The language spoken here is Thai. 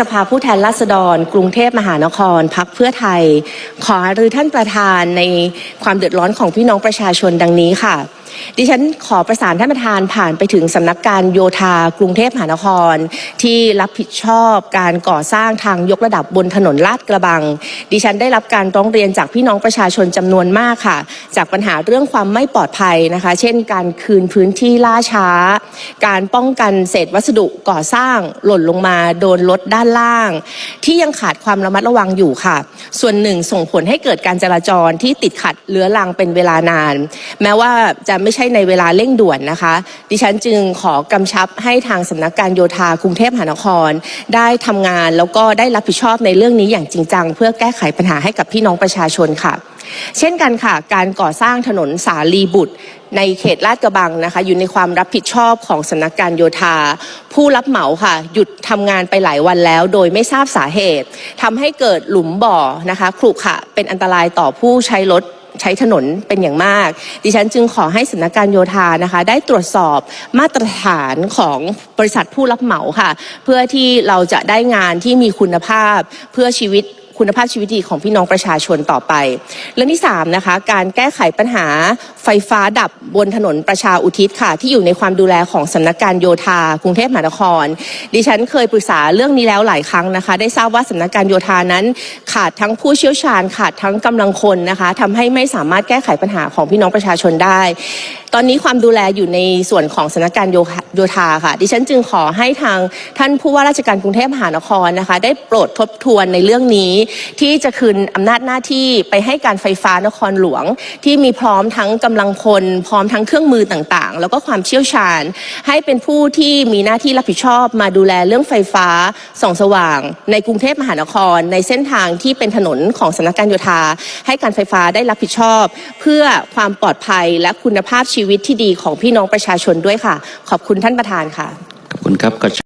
สภาผู้แทนราษฎร กรุงเทพมหานครพักเพื่อไทย ขอหารือท่านประธานในความเดือดร้อนของพี่น้องประชาชนดังนี้ค่ะ ดิฉันขอประสานท่านประธานผ่านไปถึงสำนักการโยธากรุงเทพมหานคร ที่รับผิดชอบการก่อสร้างทางยกระดับบนถนนลาดกระบัง ดิฉันได้รับการร้องเรียนจากพี่น้องประชาชนจำนวนมากค่ะ จากปัญหาเรื่องความไม่ปลอดภัยนะคะ เช่น การคืนพื้นที่ล่าช้า การป้องกันเศษวัสดุก่อสร้างหล่นลงมาโดนรถด้านล่าง ที่ยังขาดความระมัดระวังอยู่ค่ะ ส่วนหนึ่งส่งผลให้เกิดการจราจรที่ติดขัดเลื้อรังเป็นเวลานาน แม้ว่าจะไม่ใช่ในเวลาเร่งด่วนนะคะ ดิฉันจึงขอกำชับให้ทางสำนักการโยธากรุงเทพมหานคร ได้ทำงานแล้วก็ได้รับผิดชอบในเรื่องนี้อย่างจริงจัง เพื่อแก้ไขปัญหาให้กับพี่น้องประชาชนค่ะ เช่นกันค่ะ การก่อสร้างถนนสาลีบุตร ในเขตลาดกระบังนะคะ อยู่ในความรับผิดชอบของสำนักการโยธา ผู้รับเหมาค่ะ หยุดทำงานไปหลายวันแล้ว โดยไม่ทราบสาเหตุทำให้เกิดหลุมบ่อนะคะขรุขระเป็นอันตรายต่อผู้ใช้รถ ใช้ถนนเป็นอย่างมาก ดิฉันจึงขอให้สำนักการโยธานะคะ ได้ตรวจสอบมาตรฐานของบริษัทผู้รับเหมาค่ะ เพื่อที่เราจะได้งานที่มีคุณภาพเพื่อชีวิต คุณภาพชีวิตดีของพี่น้องประชาชนต่อไป เรื่องที่3นะคะการแก้ไขปัญหาไฟฟ้าดับบนถนนประชาอุทิศค่ะ ที่อยู่ในความดูแลของสำนักการโยธากรุงเทพมหานคร ดิฉันเคยปรึกษาเรื่องนี้แล้วหลายครั้งนะคะ ได้ทราบว่าสำนักการโยธานั้น ขาดทั้งผู้เชี่ยวชาญ ขาดทั้งกำลังคนนะคะทำให้ไม่สามารถแก้ไขปัญหาของพี่น้องประชาชนได้ ตอนนี้ความดูแลอยู่ในส่วนของสำนักการโยธาโยธาค่ะ ดิฉันจึงขอให้ทางท่านผู้ว่าราชการกรุงเทพมหานครนะคะ ได้โปรดทบทวนในเรื่องนี้ ที่จะคืนอำนาจหน้าที่ไปให้การไฟฟ้านครหลวง ที่มีพร้อมทั้งกำลังคน พร้อมทั้งเครื่องมือต่างๆ แล้วก็ความเชี่ยวชาญ ให้เป็นผู้ที่มีหน้าที่รับผิดชอบ มาดูแลเรื่องไฟฟ้าส่องสว่าง ในกรุงเทพมหานคร ในเส้นทางที่เป็นถนนของสำนักการโยธา ให้การไฟฟ้าได้รับผิดชอบ เพื่อความปลอดภัยและคุณภาพชีวิตีวิตที่ดีของพี่น้องประชาชนด้วยค่ะ ขอบคุณท่านประธานค่ะขอบคุณครับ